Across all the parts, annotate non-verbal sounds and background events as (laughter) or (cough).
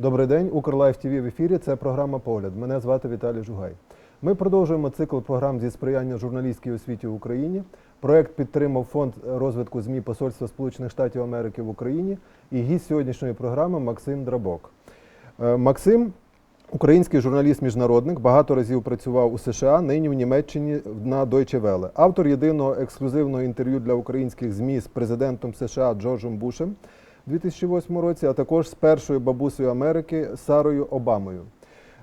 Добрий день, Укрлайф ТВ в ефірі. Це програма Погляд. Мене звати Віталій Жугай. Ми продовжуємо цикл програм зі сприяння журналістській освіті в Україні. Проект підтримав фонд розвитку ЗМІ Посольства Сполучених Штатів Америки в Україні і гість сьогоднішньої програми Максим Драбок. Е, Максим, український журналіст-міжнародник, багато разів працював у США, нині в Німеччині на Deutsche Welle. Автор єдиного ексклюзивного інтерв'ю для українських ЗМІ з президентом США Джорджем Бушем у 2008 році, а також з першою бабусею Америки Сарою Обамою.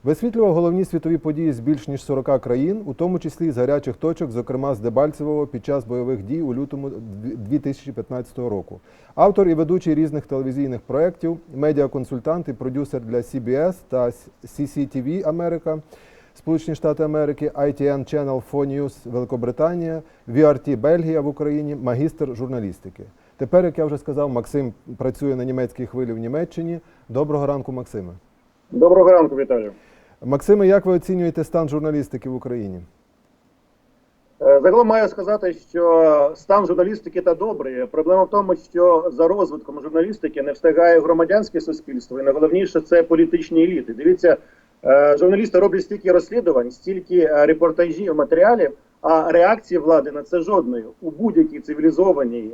Висвітлював головні світові події з більш ніж 40 країн, у тому числі з гарячих точок, зокрема з Дебальцевого під час бойових дій у лютому 2015 року. Автор і ведучий різних телевізійних проєктів, медіаконсультант і продюсер для CBS та CCTV Америка, Сполучені Штати Америки, ITN Channel 4 News Великобританія, VRT Бельгія в Україні, магістр журналістики. Тепер, як я вже сказав, Максим працює на німецькій хвилі в Німеччині. Доброго ранку, Максиме. Доброго ранку, Віталію. Максиме, як ви оцінюєте стан журналістики в Україні? Е, Загалом маю сказати, що стан журналістики та добрий. Проблема в тому, що за розвитком журналістики не встигає громадянське суспільство, і найголовніше це політичні еліти. Дивіться, е, журналісти роблять стільки розслідувань, стільки е, репортажів, матеріалів, а реакції влади на це жодної у будь-якій цивілізованій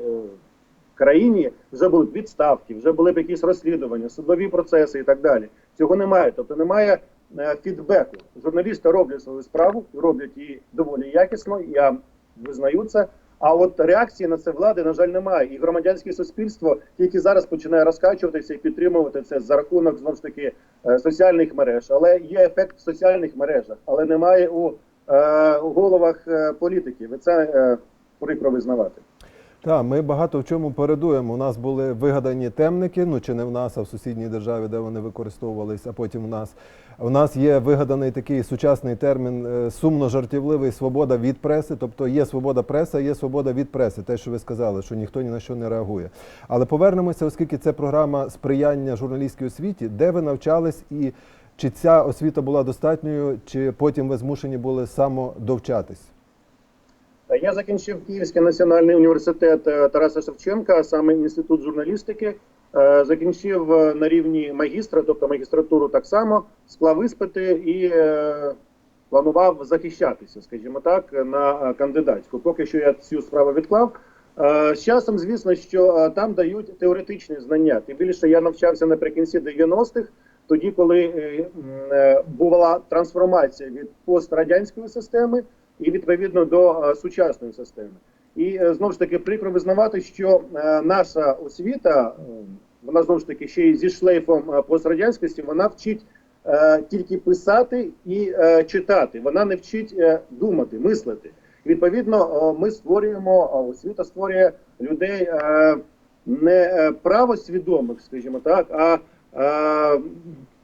країні вже були б відставки, вже були б якісь розслідування, судові процеси і так далі. Цього немає. Тобто немає е, фідбеку. Журналісти роблять свою справу, роблять її доволі якісно. Я визнаю це. А от реакції на це влади, на жаль, немає. І громадянське суспільство тільки зараз починає розкачуватися і підтримувати це за рахунок знову ж таки е, соціальних мереж. Але є ефект в соціальних мережах, але немає у, е, у головах е, політиків. І це е, прикро визнавати. Так, ми багато в чому передуємо. У нас були вигадані темники, ну чи не в нас, а в сусідній державі, де вони використовувалися, а потім в нас. У нас є вигаданий такий сучасний термін е, сумно жартівливий свобода від преси. Тобто є свобода преси, є свобода від преси. Те, що ви сказали, що ніхто ні на що не реагує. Але повернемося, оскільки це програма сприяння журналістській освіті, де ви навчались і чи ця освіта була достатньою, чи потім ви змушені були самодовчатись? Я закінчив Київський національний університет е, Тараса Шевченка, саме інститут журналістики. Е, Закінчив е, на рівні магістра, тобто магістратуру так само, склав іспити і е, планував захищатися, скажімо так, на е, кандидатську. Поки що я цю справу відклав. Е, З часом, звісно, що е, там дають теоретичні знання. Тим більше я навчався наприкінці 90-х, тоді, коли е, е, була трансформація від пострадянської системи і відповідно до е, сучасної системи. І е, знову ж таки прикро визнавати, що е, наша освіта, вона знову ж таки ще й зі шлейфом пострадянськості, вона вчить тільки писати і читати. Вона не вчить думати, мислити. Відповідно, ми створюємо, освіта створює людей не правосвідомих, скажімо так, а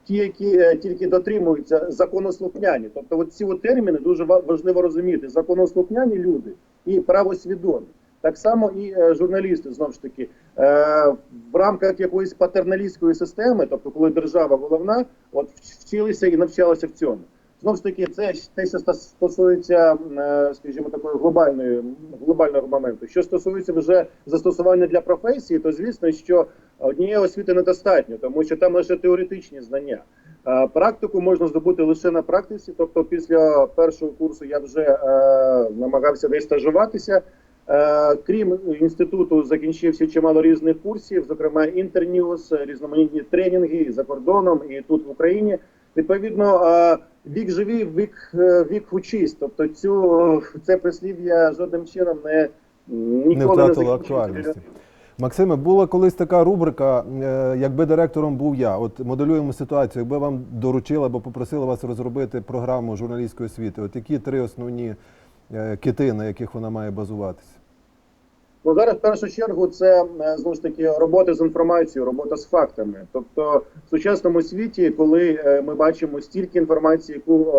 ті, які е, тільки дотримуються законослухняні. Тобто, от ці от терміни дуже ва- важливо розуміти: законослухняні люди і правосвідомі. Так само і е, журналісти знову ж таки е, в рамках якоїсь патерналістської системи, тобто коли держава головна, от вчилися і навчалися в цьому. Знову ж таки, це те, що стос- стосується, скажімо, такої глобальної глобального моменту. Що стосується вже застосування для професії, то звісно, що однієї освіти недостатньо, тому що там лише теоретичні знання. Е, Практику можна здобути лише на практиці. Тобто, після першого курсу я вже е, намагався десь стажуватися. Е, Крім інституту, закінчив ще чимало різних курсів, зокрема інтерньюз, різноманітні тренінги і за кордоном, і тут в Україні. Відповідно, е, вік живі, вік, е, вік учись. Тобто, цю це прислів'я жодним чином не ніколи не закінчується. актуальності. Максиме, була колись така рубрика, е, якби директором був я. От моделюємо ситуацію, якби вам доручили або попросили вас розробити програму журналістської освіти. От які три основні е, кити, на яких вона має базуватися? Ну зараз в першу чергу це е, знову ж таки робота з інформацією, робота з фактами. Тобто в сучасному світі, коли ми бачимо стільки інформації, яку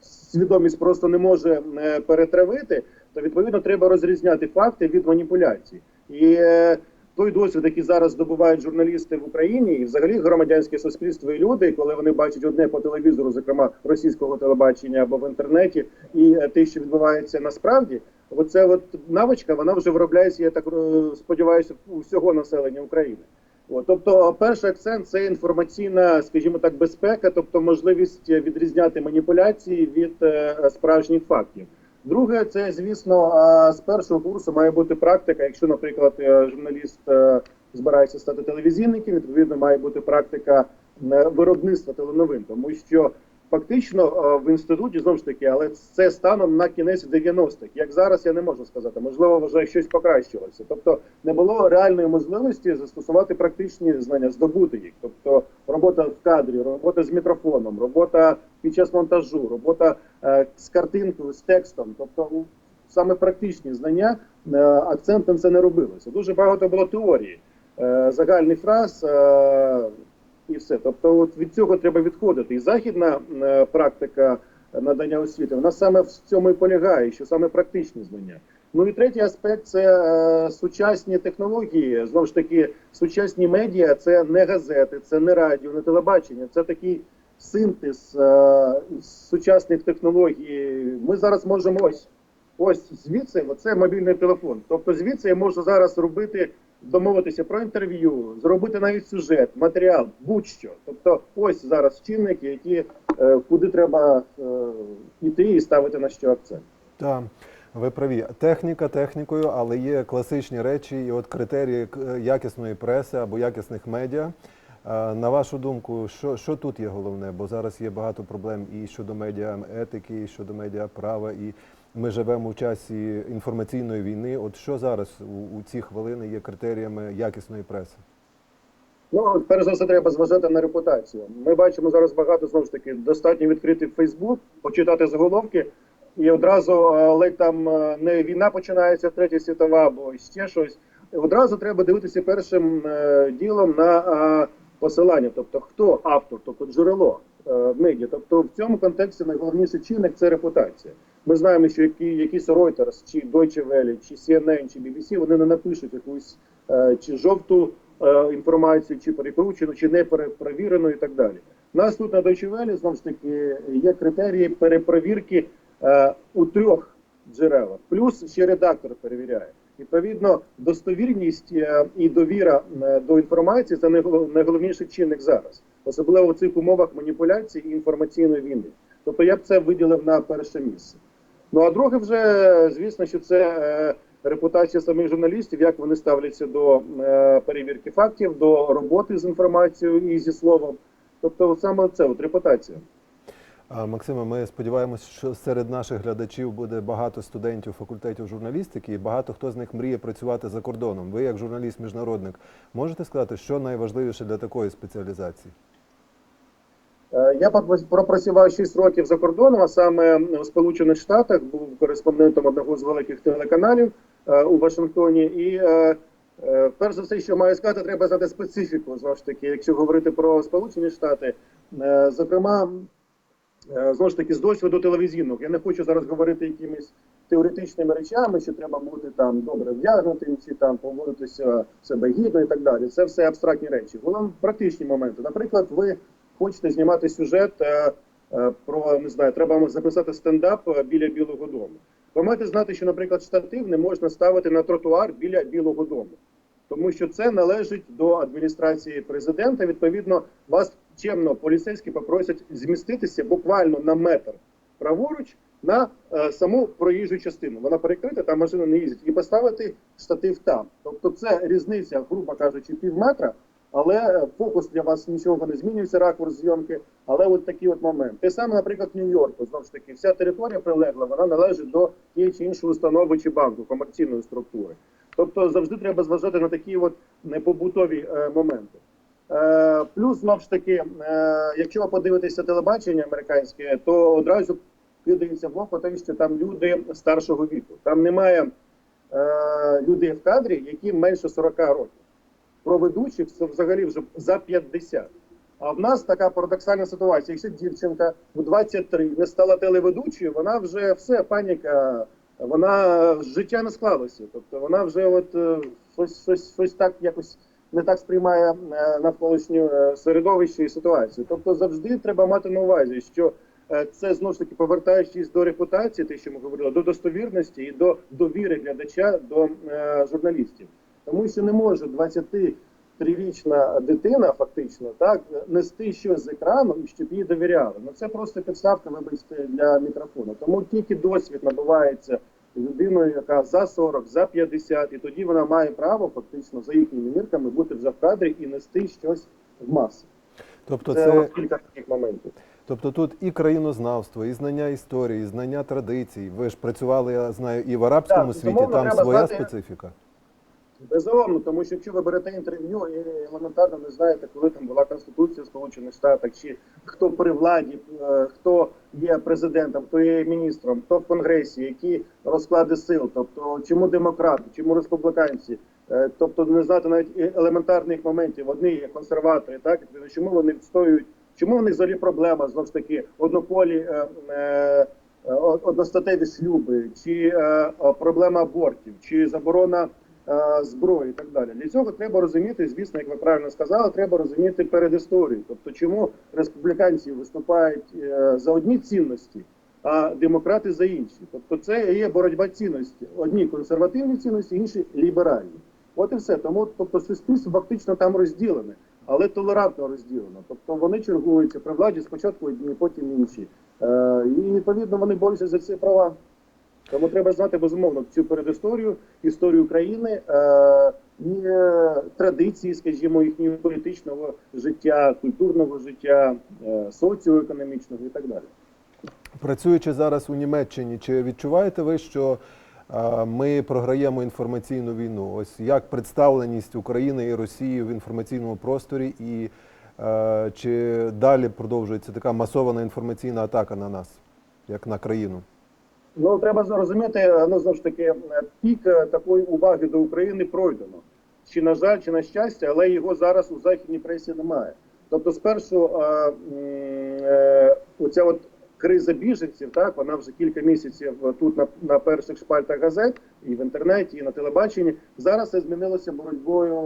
свідомість просто не може перетравити, то відповідно треба розрізняти факти від маніпуляцій. І е, той досвід, який зараз здобувають журналісти в Україні, і взагалі громадянське суспільство і люди, коли вони бачать одне по телевізору, зокрема російського телебачення або в інтернеті, і е, те, що відбувається насправді, оце от навичка, вона вже виробляється, я так е, сподіваюся, у всього населення України. От, тобто, перший акцент це інформаційна, скажімо так, безпека, тобто можливість відрізняти маніпуляції від е, справжніх фактів. Друге, це звісно, з першого курсу має бути практика. Якщо, наприклад, е, журналіст е, збирається стати телевізійником, відповідно має бути практика е, виробництва теленовин, тому що фактично е, в інституті знову ж таки, але це станом на кінець 90-х. Як зараз я не можу сказати, можливо, вже щось покращилося. Тобто не було реальної можливості застосувати практичні знання, здобути їх. Тобто робота в кадрі, робота з мікрофоном, робота під час монтажу, робота е, з картинкою, з текстом. Тобто саме практичні знання е, акцент на це не робилося. Дуже багато було теорії, е, загальних фраз. Е, і все. Тобто, от від цього треба відходити. І західна е, практика надання освіти, вона саме в цьому і полягає, що саме практичні знання. Ну і третій аспект це е, сучасні технології. Знову ж таки, сучасні медіа це не газети, це не радіо, не телебачення. Це такий синтез е, сучасних технологій. Ми зараз можемо ось ось звідси, оце мобільний телефон. Тобто, звідси я можу зараз робити домовитися про інтерв'ю, зробити навіть сюжет, матеріал, будь-що. Тобто, ось зараз чинники, які е, куди треба е, йти і ставити на що акцент. Так, ви праві. Техніка технікою, але є класичні речі, і от критерії к- якісної преси або якісних медіа. Е, На вашу думку, що, що тут є головне? Бо зараз є багато проблем і щодо медіа етики, і щодо медіа права, і ми живемо в часі інформаційної війни. От що зараз у, у ці хвилини є критеріями якісної преси? Ну, перш за все, треба зважати на репутацію. Ми бачимо зараз багато знову ж таки достатньо відкрити Фейсбук, почитати заголовки, і одразу е, ледь там е, не війна починається, третя світова або ще щось. Одразу треба дивитися першим е, ділом на посилання, тобто хто автор, тобто джерело е, медіа. Тобто в цьому контексті найголовніший чинник це репутація. Ми знаємо, що які, якийсь Reuters, чи Deutsche Welle, чи CNN, чи BBC, вони не напишуть якусь е, чи жовту е, інформацію, чи перекручену, чи не перепровірену і так далі. У нас тут на Deutsche Welle, знову ж таки є критерії перепровірки е, у трьох джерелах. Плюс ще редактор перевіряє. Відповідно, достовірність е, і довіра е, до інформації це найголов- найголовніший чинник зараз, особливо в цих умовах маніпуляції і інформаційної війни. Тобто я б це виділив на перше місце. Ну а друге, вже звісно, що це е, репутація самих журналістів, як вони ставляться до е, перевірки фактів, до роботи з інформацією і зі словом. Тобто, саме це от репутація. Максиме, ми сподіваємося, що серед наших глядачів буде багато студентів факультетів журналістики, і багато хто з них мріє працювати за кордоном. Ви, як журналіст-міжнародник, можете сказати, що найважливіше для такої спеціалізації? Е, Я пропрацював 6 років за кордоном, а саме в Сполучених Штатах, був кореспондентом одного з великих телеканалів е, у Вашингтоні. І е, перш за все, що маю сказати, треба знати специфіку. Знову ж таки, якщо говорити про Сполучені Штати, зокрема, знову ж таки, з досвіду телевізійного. Я не хочу зараз говорити якимись теоретичними речами, що треба бути там добре вдягнутим, чи там поводитися себе гідно і так далі. Це все абстрактні речі. Головне практичні моменти. Наприклад, ви хочете знімати сюжет е, е, про не знаю, треба записати стендап е, біля Білого Дому. Ви маєте знати, що, наприклад, штатив не можна ставити на тротуар біля Білого Дому, тому що це належить до адміністрації президента. Відповідно, вас чемно поліцейські попросять зміститися буквально на метр праворуч на е, саму проїжджу частину. Вона перекрита, там машини не їздять, і поставити штатив там. Тобто, це різниця, грубо кажучи, пів метра. Але фокус для вас нічого не змінюється, ракурс зйомки. Але от такий от момент. Те саме, наприклад, Нью-Йорку, знову ж таки, вся територія прилегла, вона належить до тієї чи іншої установи чи банку, комерційної структури. Тобто завжди треба зважати на такі от непобутові е, моменти. Е, плюс, знову ж таки, е, якщо ви подивитеся телебачення американське, то одразу кидається в око те, що там люди старшого віку. Там немає е, людей в кадрі, які менше 40 років про ведучих це взагалі вже за 50. А в нас така парадоксальна ситуація. Якщо дівчинка в 23 не стала телеведучою, вона вже все, паніка, вона життя не склалося. Тобто вона вже от е, щось, щось, щось так якось не так сприймає е, навколишнє е, середовище і ситуацію. Тобто завжди треба мати на увазі, що це знову ж таки повертаючись до репутації, те, що ми говорили, до достовірності і до довіри глядача до журналістів. Тому що не може трирічна дитина, фактично, так нести щось з екрану і щоб їй довіряли. Ну це просто підставка, вибачте, для мікрофону. Тому тільки досвід набувається людиною, яка за 40, за 50, і тоді вона має право фактично за їхніми мірками бути вже в кадрі і нести щось в маси. Тобто, Це це, кілька таких моментів. тобто тут і країнознавство, і знання історії, і знання традицій. Ви ж працювали, я знаю, і в арабському Так, світі, там своя знати- специфіка. Безумовно, тому що якщо ви берете інтерв'ю і елементарно не знаєте, коли там була Конституція Сполучених Штатах, чи хто при владі, е, хто є президентом, хто є міністром, хто в конгресі, які розклади сил, тобто чому демократи, чому республіканці, Е, тобто не знати навіть елементарних моментів. Одні є консерватори, так чому вони відстоюють, чому в них взагалі проблема знову ж таки однополі. Е, одностатеві шлюби, чи проблема абортів, чи заборона зброї і так далі. Для цього треба розуміти, звісно, як ви правильно сказали, треба розуміти передісторію. Тобто, чому республіканці виступають е, за одні цінності, а демократи за інші. Тобто, це є боротьба цінності. Одні консервативні цінності, інші ліберальні. От і все. Тому тобто суспільство фактично там розділене, але толерантно розділено. Тобто вони чергуються при владі спочатку одні, потім інші. Е, і відповідно вони борються за ці права. Тому треба знати безумовно цю передісторію, історію країни е, е, традиції, скажімо, їхнього політичного життя, культурного життя, е, соціоекономічного і так далі. Працюючи зараз у Німеччині, чи відчуваєте ви, що е, ми програємо інформаційну війну? Ось як представленість України і Росії в інформаційному просторі, і е, чи далі продовжується така масована інформаційна атака на нас, як на країну? Ну треба зрозуміти, ну знову ж таки, е, пік е, такої уваги до України пройдено. Чи на жаль, чи на щастя, але його зараз у західній пресі немає. Тобто, спершу е, е, оця от криза біженців, так вона вже кілька місяців тут на, на перших шпальтах газет і в інтернеті, і на телебаченні. Зараз це змінилося боротьбою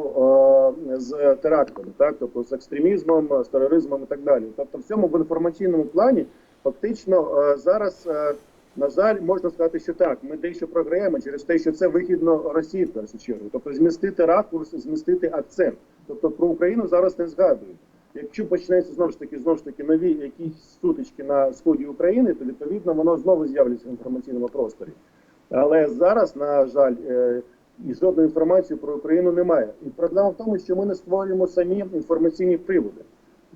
е, з терактами, так тобто з екстремізмом, з тероризмом і так далі. Тобто, в цьому в інформаційному плані фактично е, зараз. е, на жаль, можна сказати, що так. Ми дещо програємо через те, що це вигідно Росії в першу чергу. Тобто змістити ракурс, змістити акцент. Тобто про Україну зараз не згадують. Якщо почнеться знову ж таки знову ж таки нові якісь сутички на сході України, то відповідно воно знову з'являться в інформаційному просторі. Але зараз, на жаль, е, жодної інформації про Україну немає. І проблема в тому, що ми не створюємо самі інформаційні приводи.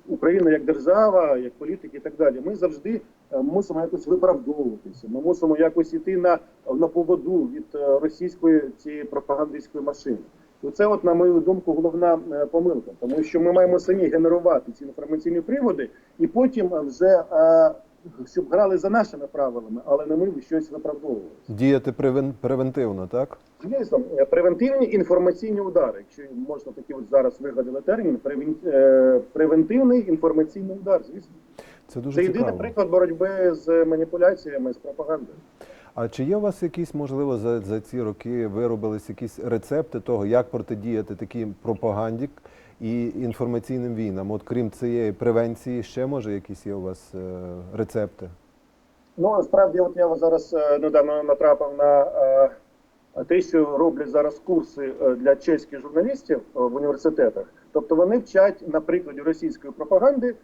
Україна як держава, як політики і так далі. Ми завжди мусимо якось виправдовуватися. Ми мусимо якось йти на, на поводу від е, російської цієї пропагандистської машини. І це, от, на мою думку, головна е, помилка, тому що ми маємо самі генерувати ці інформаційні приводи, і потім вже е, щоб грали за нашими правилами, але не ми щось виправдовувалися. Діяти превен- превентивно, так? Звісно, е, превентивні інформаційні удари, якщо можна такий от зараз вигадали термін, превен- е, превентивний інформаційний удар. Звісно, Це дуже це єдиний цікаво. приклад боротьби з маніпуляціями з пропагандою. А чи є у вас якісь, можливо, за, за ці роки виробились якісь рецепти того, як протидіяти такій пропаганді і інформаційним війнам? От крім цієї превенції, ще може якісь є у вас е, рецепти? Ну насправді, от я зараз е, недавно натрапив на е, те, що роблять зараз курси е, для чеських журналістів е, в університетах. Тобто вони вчать на прикладі російської пропаганди,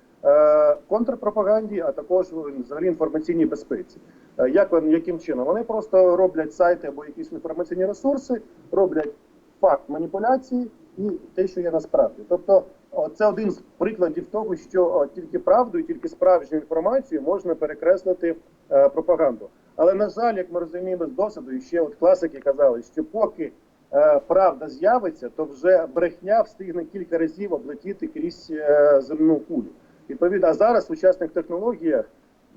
контрпропаганді, а також взагалі інформаційній безпеці. Е, Як вони яким чином? Вони просто роблять сайти або якісь інформаційні ресурси, роблять факт маніпуляції і те, що є насправді. Тобто, це один з прикладів того, що тільки правду і тільки справжню інформацію можна перекреслити е, пропаганду. Але на жаль, як ми розуміємо з досвіду, і ще от класики казали, що поки е, правда з'явиться, то вже брехня встигне кілька разів облетіти крізь е, земну кулю. Відповідно, а зараз в сучасних технологіях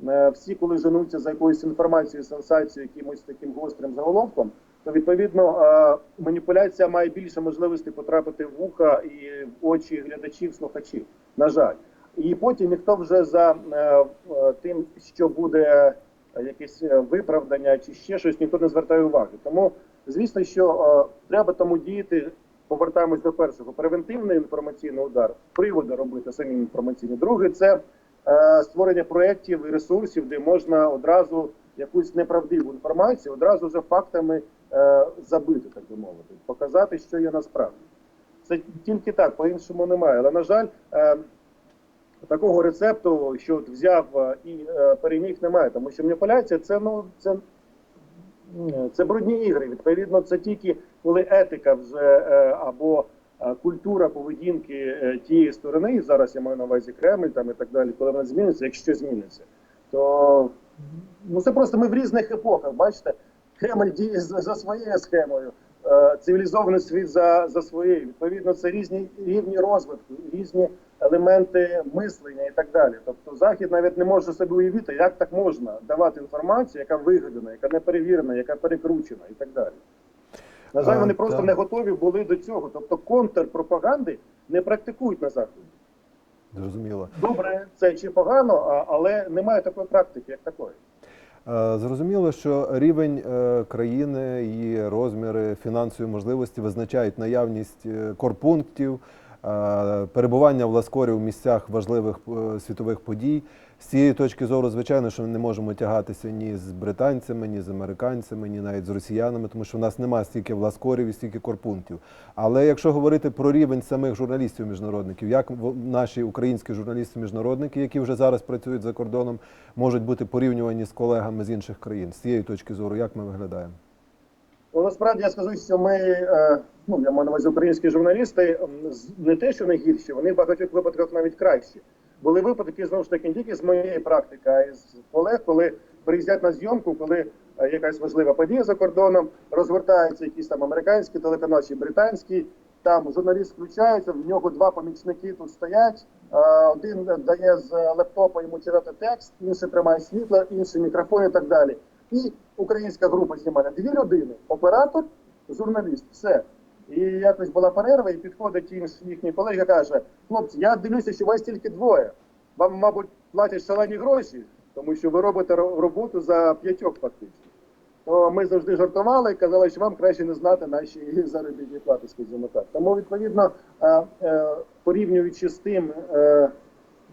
е, всі, коли женуться за якоюсь інформацією, сенсацією, якимось таким гострим заголовком, то відповідно е, маніпуляція має більше можливостей потрапити в вуха і в очі глядачів, слухачів. На жаль, і потім ніхто вже за е, тим, що буде якесь виправдання чи ще щось, ніхто не звертає уваги. Тому звісно, що треба тому діяти. Повертаємось до першого превентивний інформаційний удар, приводи робити самі інформаційні. Другий це е, створення проєктів і ресурсів, де можна одразу якусь неправдиву інформацію одразу вже фактами е, забити, так би мовити, показати, що є насправді. Це тільки так, по-іншому немає. Але на жаль, е, такого рецепту, що взяв е, і е, переміг, немає. Тому що маніпуляція це ну це, це брудні ігри. Відповідно, це тільки коли етика вже е, або е, культура поведінки е, тієї сторони, зараз я маю на увазі Кремль там і так далі, коли вона зміниться, якщо зміниться, то ну це просто ми в різних епохах. Бачите, Кремль діє за, своєю схемою, цивілізований світ за, за своєю. Відповідно, це різні рівні розвитку, різні елементи мислення і так далі. Тобто Захід навіть не може собі уявити, як так можна давати інформацію, яка вигадана, яка не перевірена, яка перекручена і так далі. На жаль, вони просто не готові були до цього. Тобто контрпропаганди не практикують на заході. Зрозуміло. Добре, це чи погано, але немає такої практики, як такої. Е, Зрозуміло, що рівень е, країни, її розміри, фінансові можливості визначають наявність е, корпунктів, перебування в Ласкорі в місцях важливих світових подій. З цієї точки зору, звичайно, що ми не можемо тягатися ні з британцями, ні з американцями, ні навіть з росіянами, тому що в нас немає стільки власкорів і стільки корпунктів. Але якщо говорити про рівень самих журналістів міжнародників, як наші українські журналісти-міжнародники, які вже зараз працюють за кордоном, можуть бути порівнювані з колегами з інших країн, з цієї точки зору, як ми виглядаємо? Ну, насправді я скажу, що ми, е, ну я маю на увазі українські журналісти, не те, що не гірші, вони в багатьох випадках навіть кращі. Були випадки знову ж таки не тільки з моєї практики, а й з колег, коли приїздять на зйомку, коли е, якась важлива подія за кордоном, розвертаються якісь там американські телеканал чи британський. Там журналіст включається, в нього два помічники тут стоять. е, Один дає з лептопа йому читати текст, інший тримає світло, інший мікрофон і так далі. І українська група знімальна. Дві людини: оператор, журналіст, все. І якось була перерва, і підходить інший їхній колега, каже: хлопці, я дивлюся, що вас тільки двоє. Вам, мабуть, платять шалені гроші, тому що ви робите роботу за п'ятьох фактично. То ми завжди жартували і казали, що вам краще не знати наші (laughs) заробітні плати, скажімо так. Тому, відповідно, е, е, порівнюючи з тим е,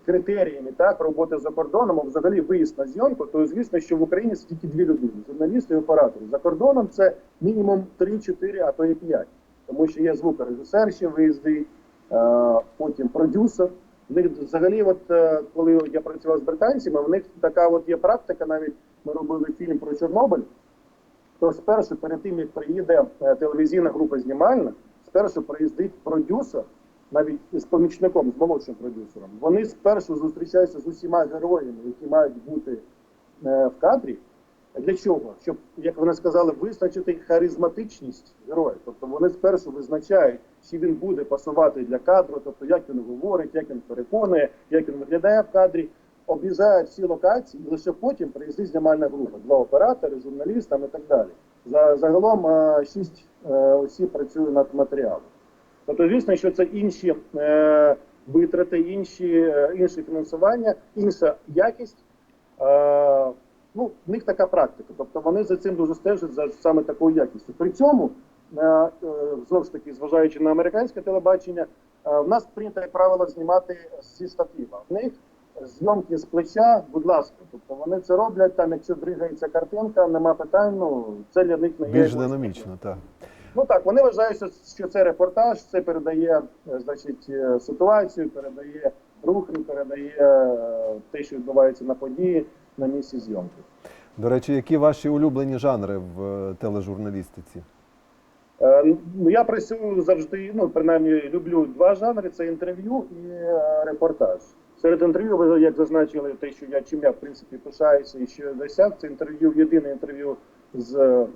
критеріями так, роботи за кордоном, а взагалі виїзд на зйомку, то звісно, що в Україні це тільки дві людини: журналісти і оператори. За кордоном це мінімум 3-4, а то і 5. Тому що є звукорежисер, ще виїздить, е, потім продюсер. В них взагалі, от е, коли я працював з британцями, в них така от є практика. Навіть ми робили фільм про Чорнобиль. То спершу, перед тим як приїде е, телевізійна група знімальна, спершу приїздить продюсер, навіть з помічником, з молодшим продюсером. Вони спершу зустрічаються з усіма героями, які мають бути в кадрі. Для чого? Щоб, як вони сказали, визначити харизматичність героя. Тобто вони спершу визначають, чи він буде пасувати для кадру, тобто як він говорить, як він переконує, як він виглядає в кадрі, об'їжджають всі локації, і лише потім приїздить знімальна група, два оператори, журналіст там і так далі. За загалом е, шість е, осіб працює над матеріалом. Тобто, звісно, що це інші е, витрати, інші, інше фінансування, інша якість. Ну, в них така практика. Тобто вони за цим дуже стежать за саме такою якістю. При цьому, е, е, знову ж таки, зважаючи на американське телебачення, е, в нас прийнято, як правило, знімати зі штатива. В них зйомки з плеча, будь ласка. Тобто вони це роблять, там, якщо дригається картинка, нема питань, ну це для них не є. Більш динамічно, так. Ну так, вони вважають, що- це репортаж, це передає значить, ситуацію, передає рухи, передає те, що відбувається на події на місці зйомки. До речі, які ваші улюблені жанри в е, тележурналістиці? Е, Ну, я працюю завжди, ну принаймні люблю два жанри: це інтерв'ю і е, репортаж. Серед інтерв'ю, ви як зазначили, те, що я чим я в принципі пишаюся і що досяг, це інтерв'ю, єдине інтерв'ю з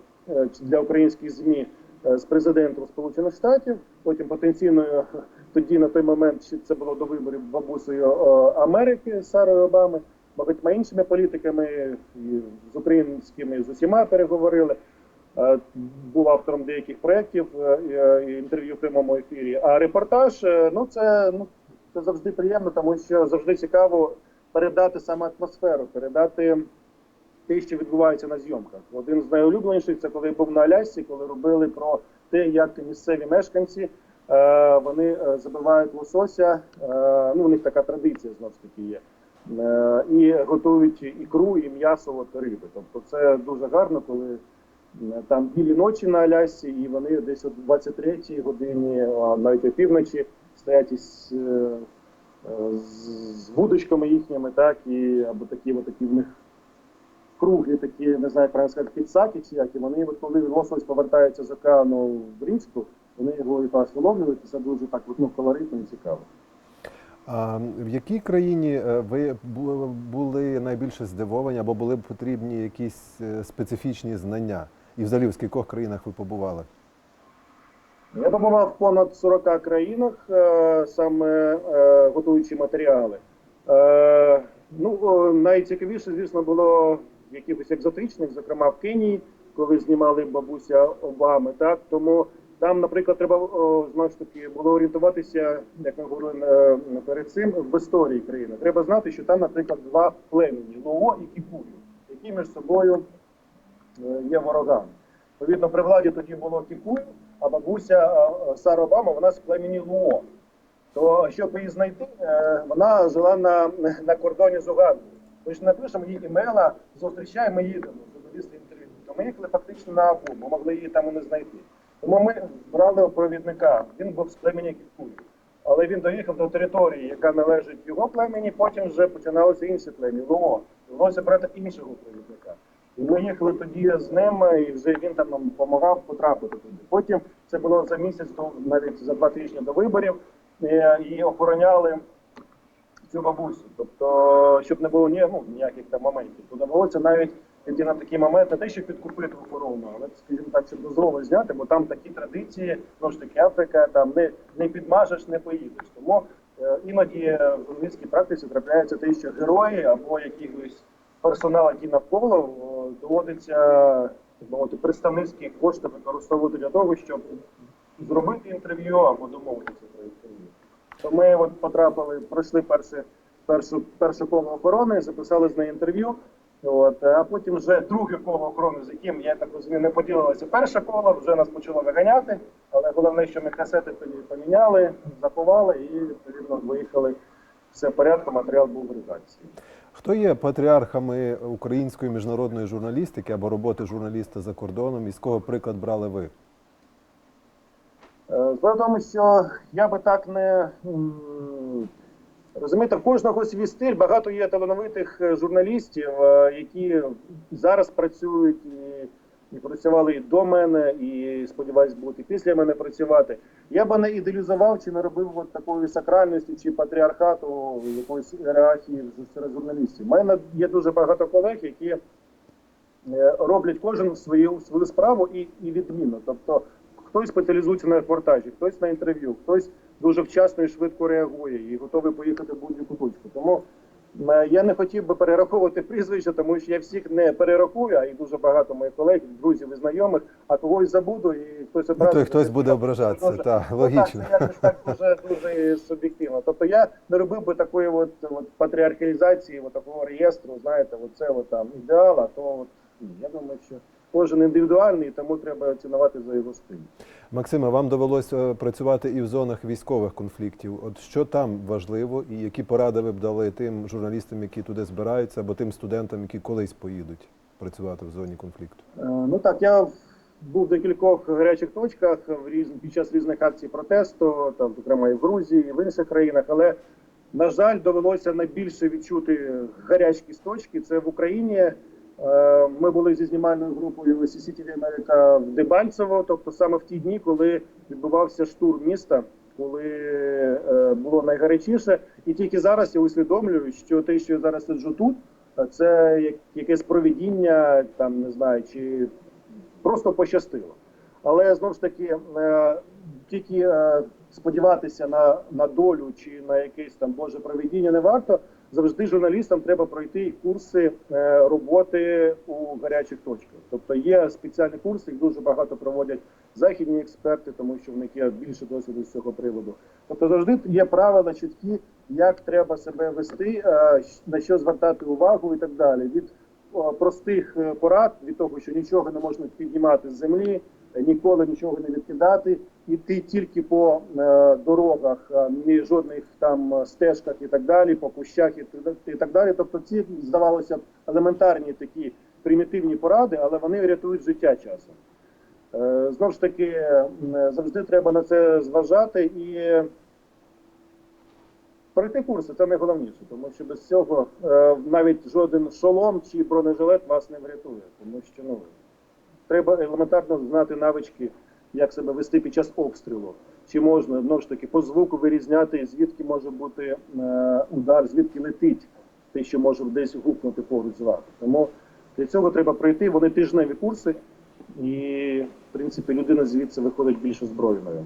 для українських змі з президентом Сполучених Штатів. Потім потенційною тоді на той момент це було до виборів бабусею Америки Сарою Обами, багатьма іншими політиками з українськими з усіма переговорили. Е, був автором деяких проєктів е, і- і інтерв'ю в прямому ефірі. А репортаж, е, ну це ну це завжди приємно, тому що завжди цікаво передати саме атмосферу, передати те, що відбувається на зйомках. Один з найулюбленіших це коли я був на Алясці, коли робили про те, як місцеві мешканці е, вони е, забивають лосося. Е, ну, у них така традиція знову ж таки є. Е, і готують ікру і м'ясо от риби. Тобто це дуже гарно, коли Там білі ночі на Алясці, і вони десь о 23-й годині, а навіть опівночі, стоять із, е, з, вудочками їхніми, так, і або такі, от такі в них круглі, такі, не знаю, правильно сказати, підсаки чи як, і вони, от коли лосось повертається з океану в річку, вони його якраз виловлюють, і це дуже так ну, колоритно і цікаво. А в якій країні е, ви були найбільше здивовані або були б потрібні якісь е, специфічні знання? І взагалі в скількох країнах ви побували? Я побував в понад 40 країнах, е, саме готуючи матеріали. Ну, найцікавіше, звісно, було в якихось екзотичних, зокрема в Кенії, коли знімали бабуся Обами. Так тому там, наприклад, треба знову ж таки було орієнтуватися, як ми говорили е, перед цим, в історії країни. Треба знати, що там, наприклад, два племені Луо і Кікую, які між собою е, є ворогами. Відповідно, при владі тоді було Кікую, а бабуся е, Сара Обама вона з племені Луо. То щоб її знайти, вона жила на, на кордоні з Угандою. Ми ж напишемо їй імейла, зустрічаємо, їдемо, журналісти інтерв'ю. То ми їхали фактично на Абу, ми могли її там і не знайти. Тому ми брали провідника, він був з племені Кікую. Але він доїхав до території, яка належить його племені, потім вже починалося інше плем'я, Луо. Довелося брати іншого провідника. І ми їхали тоді з ним, і вже він там нам допомагав потрапити туди. Потім це було за місяць, навіть за два тижні до виборів, е, і охороняли цю бабусю. Тобто, щоб не було ні, ну, ніяких там моментів. Довелося навіть піти на такий момент, не те, щоб підкупити охорону, але скажімо так, щоб дозволу зняти, бо там такі традиції, ну ж таки Африка, там не, не підмажеш, не поїдеш. Тому е, іноді в журналістській практиці трапляється те, що герої або якихось персонал, який навколо, о, доводиться мовити, представницькі кошти використовувати для того, щоб зробити інтерв'ю або домовитися про інтерв'ю. То ми от потрапили, пройшли перше, першу, перше коло охорони, записали з нею інтерв'ю. От, а потім вже друге коло охорони, з яким я так розумію, не поділилося перше коло, вже нас почало виганяти. Але головне, що ми касети тоді поміняли, заховали і відповідно виїхали. Все в порядку, матеріал був в редакції. Хто є патріархами української міжнародної журналістики або роботи журналіста за кордоном? І з кого приклад брали ви? Е, Справа в тому, що я би так не розумієте, в кожного свій стиль. Багато є талановитих е, журналістів, е, які зараз працюють і, і працювали і до мене, і сподіваюсь, будуть і після мене працювати. Я би не ідеалізував чи не робив от такої сакральності чи патріархату якоїсь ієрархії серед журналістів. У мене є дуже багато колег, які е, роблять кожен свою свою справу і, і відмінно. Тобто хтось спеціалізується на репортажі, хтось на інтерв'ю, хтось дуже вчасно і швидко реагує і готовий поїхати в будь-яку точку. Тому е, я не хотів би перераховувати прізвища, тому що я всіх не перерахую, а і дуже багато моїх колег, друзів і знайомих, а когось забуду, і хтось Ну, одразу то й хтось буде ображатися, Дуже- так, Ну, логічно. Так, це так дуже дуже суб'єктивно. Тобто я не робив би такої от, от патріархалізації, от такого реєстру, знаєте, от це от там ідеал, а то от я думаю, що кожен індивідуальний, тому треба цінувати за його стиль. Максиме, вам довелося працювати і в зонах військових конфліктів. От що там важливо, і які поради ви б дали тим журналістам, які туди збираються, або тим студентам, які колись поїдуть працювати в зоні конфлікту? Е, Ну так, я був в декількох гарячих точках в різ... під час різних акцій протесту, там, зокрема і в Грузії, і в інших країнах. Але на жаль, довелося найбільше відчути гарячість точки. Це в Україні. Е, Ми були зі знімальною групою CCTV Америка в Дебальцево, тобто саме в ті дні, коли відбувався штурм міста, коли е, було найгарячіше, і тільки зараз я усвідомлюю, що те, що я зараз сиджу тут, це як- якесь провідіння, там не знаю, чи просто пощастило. Але знову ж таки, е, тільки сподіватися на, на долю чи на якесь там Боже проведіння не варто. Завжди журналістам треба пройти курси е, роботи у гарячих точках. Тобто є спеціальні курси, їх дуже багато проводять західні експерти, тому що в них є більше досвіду з цього приводу. Тобто завжди є правила чіткі, як треба себе вести, е, на що звертати увагу і так далі. Від простих е, порад від того, що нічого не можна піднімати з землі, ніколи нічого не відкидати, іти тільки по е, дорогах, е, ні жодних там е, стежках і так далі, по кущах і так далі. Тобто, ці здавалося б елементарні такі примітивні поради, але вони рятують життя часом. Знову ж таки, завжди треба на це зважати і пройти курси це найголовніше, тому що без цього навіть жоден шолом чи бронежилет вас не врятує. Тому що ну, треба елементарно знати навички, як себе вести під час обстрілу. Чи можна знову ж таки по звуку вирізняти, звідки може бути е, удар, звідки летить те, що може десь гукнути поруч з вами. Тому для цього треба пройти. Вони тижневі курси, і в принципі людина звідси виходить більш озброєною.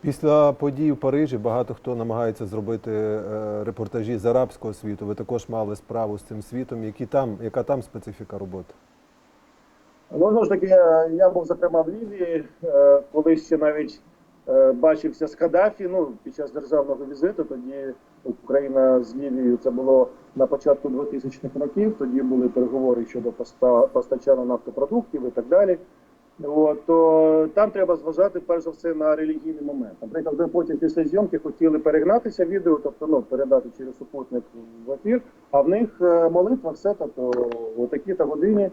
Після подій в Парижі багато хто намагається зробити е, репортажі з арабського світу. Ви також мали справу з цим світом. Які там, яка там специфіка роботи? Ну, знову ж таки, е, я був зокрема в Лівії, е, коли ще навіть е, бачився з Каддафі, ну, під час державного візиту, тоді Україна з Лівією, це було на початку 2000-х років, тоді були переговори щодо поста- постачання нафтопродуктів і так далі. От, то там треба зважати перш за все на релігійний момент. Наприклад, ви потім після зйомки хотіли перегнатися відео, тобто ну, передати через супутник в ефір, а в них молитва, все, тобто о такі-то годині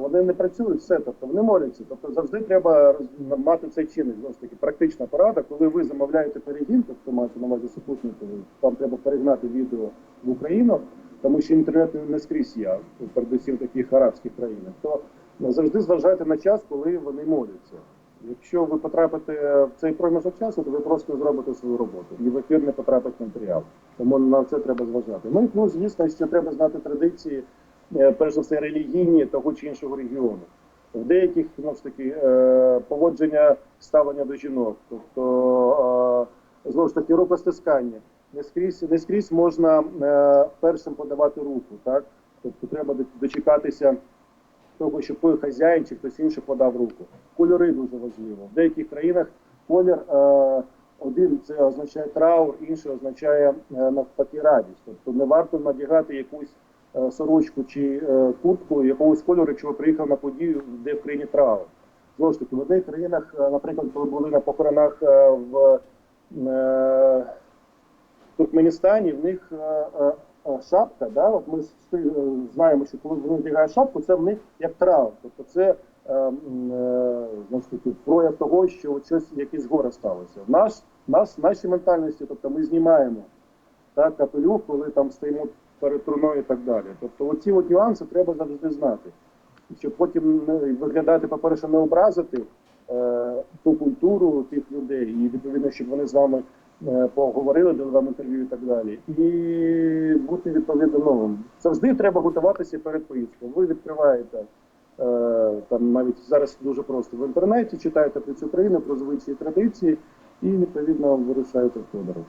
вони не працюють, все, тобто вони моляться. Тобто завжди треба мати цей чинник. Знову ж таки, практична порада, коли ви замовляєте перегін, тобто маєте на увазі супутник, вам треба перегнати відео в Україну, тому що інтернет не скрізь є, передусім в таких арабських країнах. То Ну, завжди зважайте на час, коли вони моляться. Якщо ви потрапите в цей проміжок часу, то ви просто зробите свою роботу і в ефір не потрапить матеріал. Тому на це треба зважати. Ну і ну, звісно, що треба знати традиції, е, перш за все, релігійні того чи іншого регіону. В деяких ну, ж таки е, поводження ставлення до жінок, тобто е, знову ж таки рукостискання. Не скрізь, не скрізь можна е, першим подавати руку, так? Тобто треба дочекатися того, щоб хазяїн чи хтось інший подав руку. Кольори дуже важливо. В деяких країнах колір е, один це означає траур, інший означає е, навпаки радість. Тобто не варто надягати якусь е, сорочку чи е, куртку якогось кольору, якщо ви приїхав на подію, де в країні траур. Знову ж таки, в одних країнах, е, наприклад, коли були на похоронах е, в е, Туркменістані, в них е, е, е, шапка, да, от ми е, знаємо, що коли вони вдягають шапку, це в них як траур. Тобто це е, е, знову таки прояв того, що щось якесь горе сталося. В нас, в нашій ментальності, тобто ми знімаємо так, капелюх, коли там стоїмо перед труною і так далі. Тобто оці от нюанси треба завжди знати. Щоб потім виглядати, по-перше, не образити е, ту культуру тих людей, і відповідно, щоб вони з вами е, поговорили, дали вам інтерв'ю і так далі. І бути відповідно новим. Завжди треба готуватися перед поїздкою. Ви відкриваєте е, там навіть зараз дуже просто в інтернеті, читаєте про цю країну, про звичаї традиції, і відповідно вирушаєте в подорож.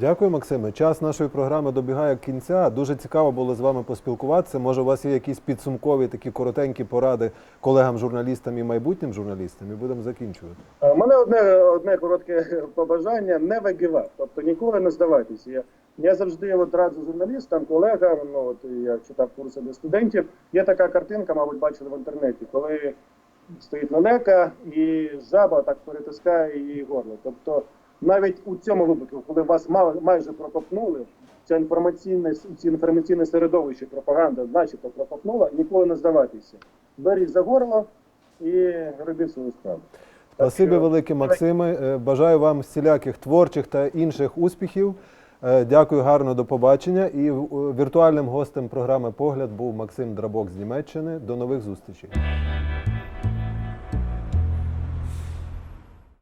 Дякую, Максиме. Час нашої програми добігає кінця. Дуже цікаво було з вами поспілкуватися. Може, у вас є якісь підсумкові такі коротенькі поради колегам журналістам і майбутнім журналістам, і будемо закінчувати. Е, У мене одне, одне коротке побажання не вигивати, тобто ніколи не здавайтеся. Я, я завжди от раджу журналістам, колегам, ну от я читав курси для студентів. Є така картинка, мабуть, бачили в інтернеті, коли стоїть лелека і жаба так перетискає її горло. Тобто навіть у цьому випадку, коли вас ма- майже прокопнули, це інформаційне ці інформаційне середовище, пропаганда, начебто прокопнула, ніколи не здавайтеся. Беріть за горло і робіть свою справу. Спасибі велике, Максиме. Е, Бажаю вам всіляких творчих та інших успіхів. Е, Дякую, гарно до побачення. І віртуальним гостем програми Погляд був Максим Драбок з Німеччини. До нових зустрічей.